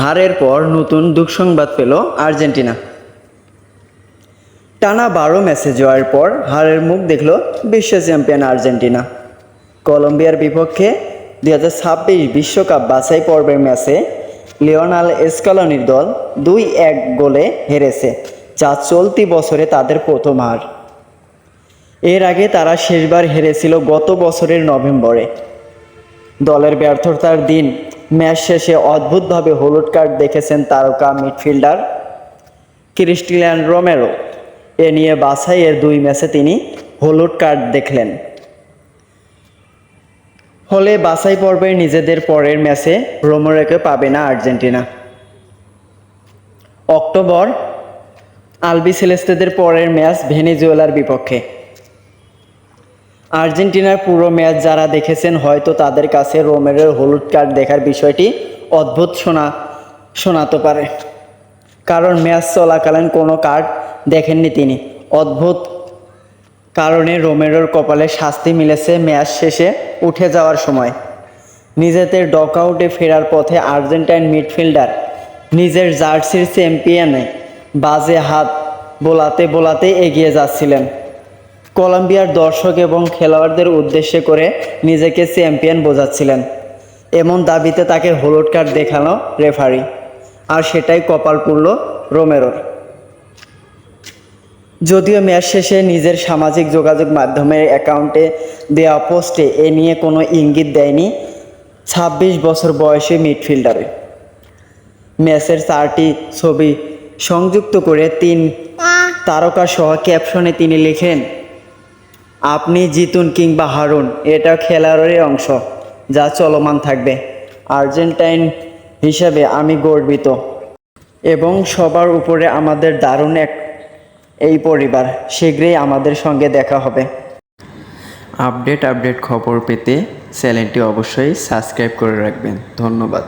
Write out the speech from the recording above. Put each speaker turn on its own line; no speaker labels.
হারের পর নতুন দুঃসংবাদ পেল আর্জেন্টিনা। টানা বারো ম্যাচে জয়ের পর হারের মুখ দেখল বিশ্ব চ্যাম্পিয়ন আর্জেন্টিনা। কলম্বিয়ার বিপক্ষে দুই হাজার ছাব্বিশ বিশ্বকাপ বাছাই পর্বের ম্যাচে লিওনাল এসকালনির দল দুই এক গোলে হেরেছে, যা চলতি বছরে তাদের প্রথম হার। এর আগে তারা শেষবার হেরেছিল গত বছরের নভেম্বরে। দলের ব্যর্থতার দিন ম্যাচ শেষে অদ্ভুতভাবে হলুদ কার্ড দেখেছেন তারকা মিডফিল্ডার ক্রিস্টিয়ান রোমেরো। এ নিয়ে বাছাইয়ের দুই ম্যাচে তিনি হলুদ কার্ড দেখলেন। ফলে বাছাই পর্বে নিজেদের পরের ম্যাচে রোমেরোকে পাবে না আর্জেন্টিনা। অক্টোবর, আলবি সেলেস্তেদের পরের ম্যাচ ভেনেজুয়েলার বিপক্ষে। আর্জেন্টিনার পুরো ম্যাচ যারা দেখেছেন, হয়তো তাদের কাছে রোমেরোর হলুদ কার্ড দেখার বিষয়টি অদ্ভুত শোনা, শোনাতে পারে। কারণ ম্যাচ চলাকালীন কোনো কার্ড দেখেননি তিনি। অদ্ভুত কারণে রোমেরোর কপালে শাস্তি মিলেছে ম্যাচ শেষে উঠে যাওয়ার সময়। নিজেদের ডকআউটে ফেরার পথে আর্জেন্টাইন মিডফিল্ডার নিজের জার্সির চ্যাম্পিয়নে বাজে হাত বোলাতে বোলাতে এগিয়ে যাচ্ছিলেন। কলম্বিয়ার দর্শক এবং খেলোয়াড়দের উদ্দেশ্যে করে নিজেকে চ্যাম্পিয়ন বোঝাচ্ছিলেন। এমন দাবিতে তাকে হলুদ কার্ড দেখানো রেফারি, আর সেটাই কপাল পুরল রোমেরোর। যদিও ম্যাচ শেষে নিজের সামাজিক যোগাযোগ মাধ্যমের অ্যাকাউন্টে দেওয়া পোস্টে এ নিয়ে কোনো ইঙ্গিত দেয়নি ছাব্বিশ বছর বয়সী মিডফিল্ডারে। ম্যাচের চারটি ছবি সংযুক্ত করে তিন তারকা সহ ক্যাপশনে তিনি লিখেন আপনি জিতুন কিংবা হারুন, এটা খেলারই অংশ যা চলমান থাকবে। আর্জেন্টাইন হিসেবে আমি গর্বিত। এবং সবার উপরে আমাদের দারুণ এক, এই পরিবার, শীঘ্রই আমাদের সঙ্গে দেখা হবে। আপডেট আপডেট খবর পেতে চ্যানেলটি অবশ্যই সাবস্ক্রাইব করে রাখবেন। ধন্যবাদ।